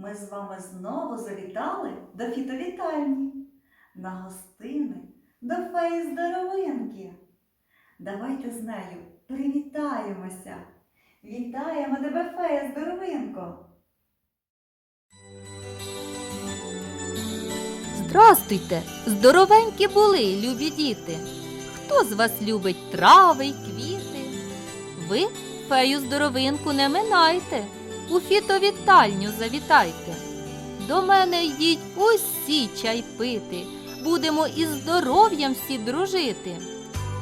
ми з вами знову завітали до фітовітальні, на гостини до феї здоровинки. Давайте з нею привітаємося. Вітаємо тебе, фея здоровинко! Здрастуйте, здоровенькі були, любі діти. Хто з вас любить трави й квіти? Ви фею здоровинку не минайте, у фітовітальню завітайте. До мене йдіть усі чай пити, будемо із здоров'ям всі дружити.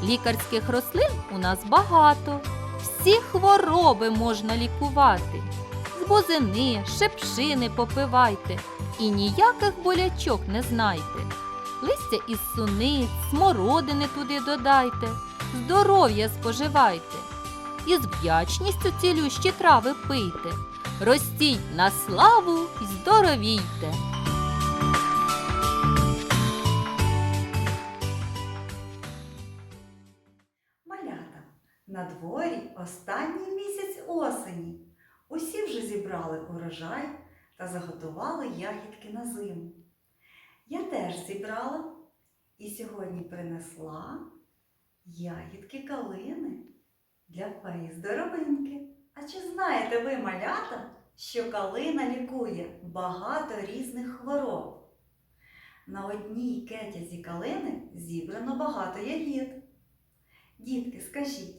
Лікарських рослин у нас багато, всі хвороби можна лікувати. З бузини, шепшини попивайте і ніяких болячок не знайте. Листя із суниць, смородини туди додайте, здоров'я споживайте. І з вдячністю цілющі трави пийте. Ростіть на славу й здоровійте. Малята, на дворі останній місяць осені. Усі вже зібрали урожай та заготували ягідки на зиму. Я теж зібрала і сьогодні принесла ягідки калини для феї здоровинки. А чи знаєте ви, малята, що калина лікує багато різних хвороб? На одній кетязі калини зібрано багато ягід. Дітки, скажіть,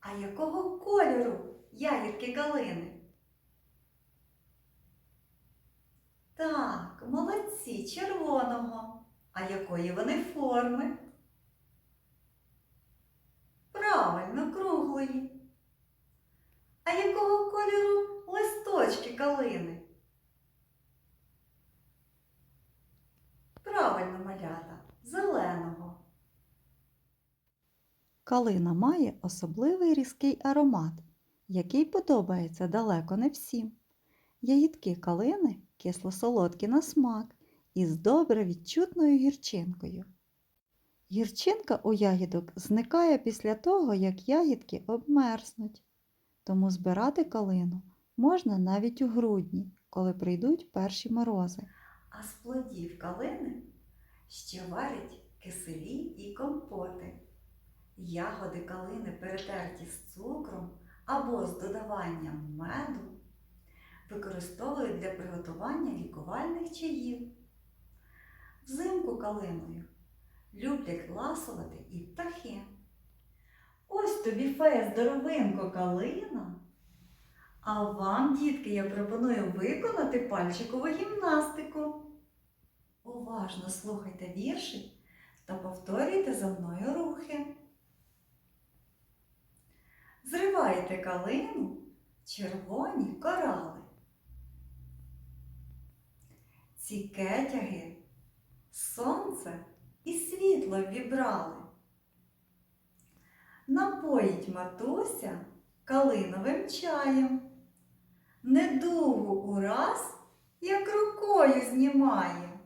а якого кольору ягідки калини? Так, молодці, червоного. А якої вони форми? Правильно, круглої. А якого кольору листочки калини? Правильно, малята, зеленого. Калина має особливий різкий аромат, який подобається далеко не всім. Ягідки калини кисло-солодкі на смак із добре відчутною гірчинкою. Гірчинка у ягідок зникає після того, як ягідки обмерзнуть. Тому збирати калину можна навіть у грудні, коли прийдуть перші морози. А з плодів калини ще варять киселі і компоти. Ягоди калини перетерті з цукром або з додаванням меду використовують для приготування лікувальних чаїв. Взимку калиною люблять ласувати і птахи. Ось тобі фея здоровинко калина. А вам, дітки, я пропоную виконати пальчикову гімнастику. Уважно слухайте вірші та повторюйте за мною рухи. Зривайте калину, червоні корали. Ці кетяги сонце і світло вібрали. Напоїть матуся калиновим чаєм. Недугу ураз, як рукою знімає.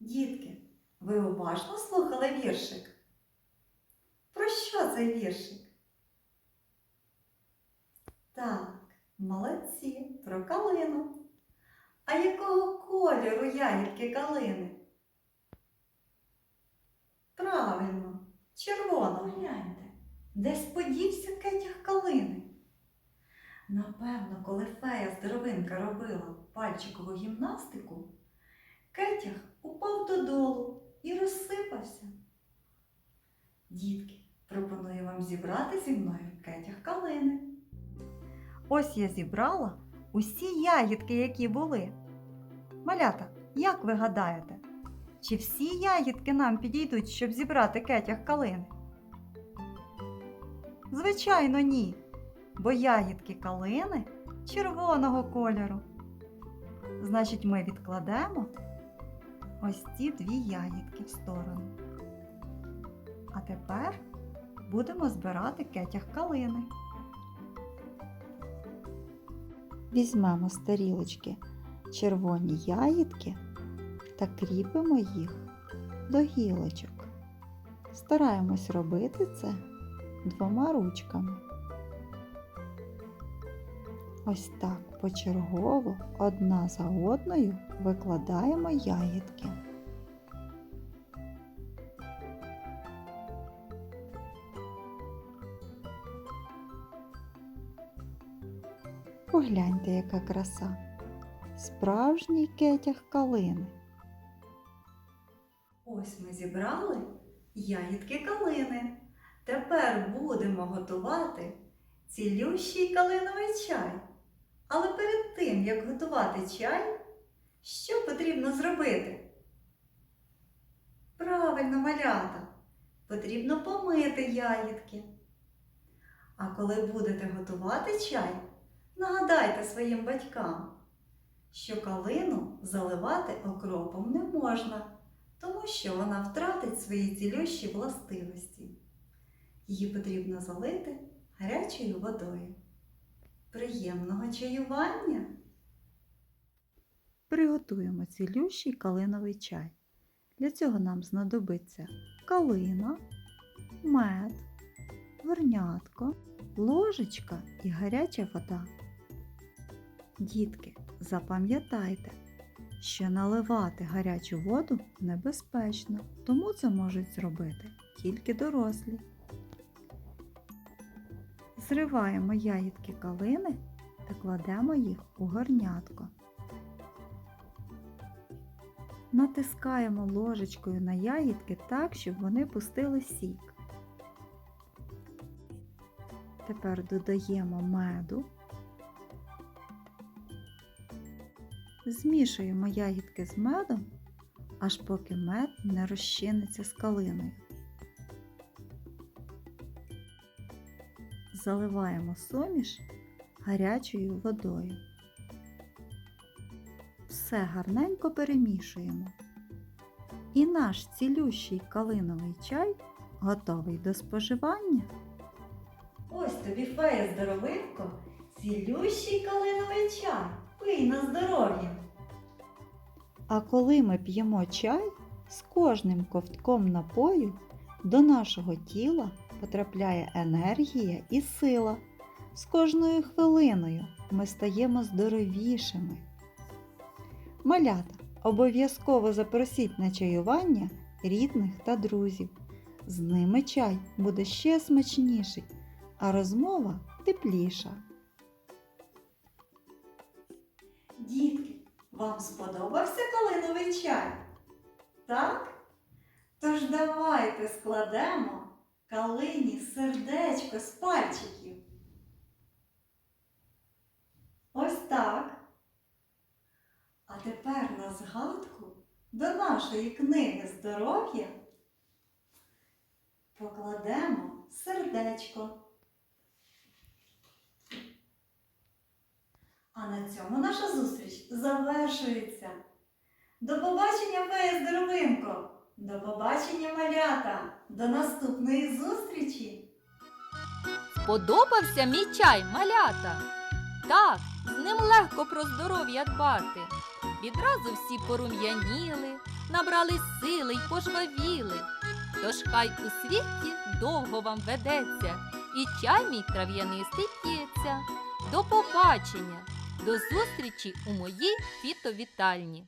Дітки, ви уважно слухали віршик? Про що цей віршик? Так, молодці, про калину. А якого кольору ягідки калини? Правильно, червоного гляньте. Десь подівся кетяг калини. Напевно, коли фея здоровинка робила пальчикову гімнастику, кетяг упав додолу і розсипався. Дітки, пропоную вам зібрати зі мною кетяг калини. Ось я зібрала усі ягідки, які були. Малята, як ви гадаєте, чи всі ягідки нам підійдуть, щоб зібрати кетяг калини? Звичайно, ні, бо ягідки калини червоного кольору. Значить, ми відкладемо ось ці дві ягідки в сторону. А тепер будемо збирати кетяг калини. Візьмемо з тарілочки червоні ягідки та кріпимо їх до гілочок. Стараємось робити це двома ручками. Ось так почергово одна за одною викладаємо ягідки. Погляньте, яка краса. Справжній кетяг калини. Ось ми зібрали ягідки калини. Тепер будемо готувати цілющий калиновий чай. Але перед тим, як готувати чай, що потрібно зробити? Правильно, малята, потрібно помити ягідки. А коли будете готувати чай, нагадайте своїм батькам, що калину заливати окропом не можна, тому що вона втратить свої цілющі властивості. Її потрібно залити гарячою водою. Приємного чаювання! Приготуємо цілющий калиновий чай. Для цього нам знадобиться калина, мед, горнятко, ложечка і гаряча вода. Дітки, запам'ятайте, що наливати гарячу воду небезпечно, тому це можуть зробити тільки дорослі. Зриваємо ягідки калини та кладемо їх у горнятко. Натискаємо ложечкою на ягідки так, щоб вони пустили сік. Тепер додаємо меду. Змішуємо ягідки з медом, аж поки мед не розчиниться з калиною. Заливаємо суміш гарячою водою. Все гарненько перемішуємо. І наш цілющий калиновий чай готовий до споживання. Ось тобі фея здоровинко, цілющий калиновий чай. Пий на здоров'я. А коли ми п'ємо чай, з кожним ковтком напою до нашого тіла потрапляє енергія і сила. З кожною хвилиною ми стаємо здоровішими. Малята, обов'язково запросіть на чаювання рідних та друзів. З ними чай буде ще смачніший, а розмова тепліша. Вам сподобався калиновий чай? Так? Тож давайте складемо калині сердечко з пальчиків. Ось так. А тепер на згадку до нашої книги здоров'я покладемо сердечко. А на цьому наша зустріч завершується. До побачення, фея здоровинко! До побачення, малята! До наступної зустрічі! Сподобався мій чай, малята? Так, з ним легко про здоров'я дбати. Відразу всі порум'яніли, набрали сили й пожвавіли. Тож хай у світі довго вам ведеться, і чай мій трав'янистий п'ється. До побачення, до зустрічі у моїй фітовітальні.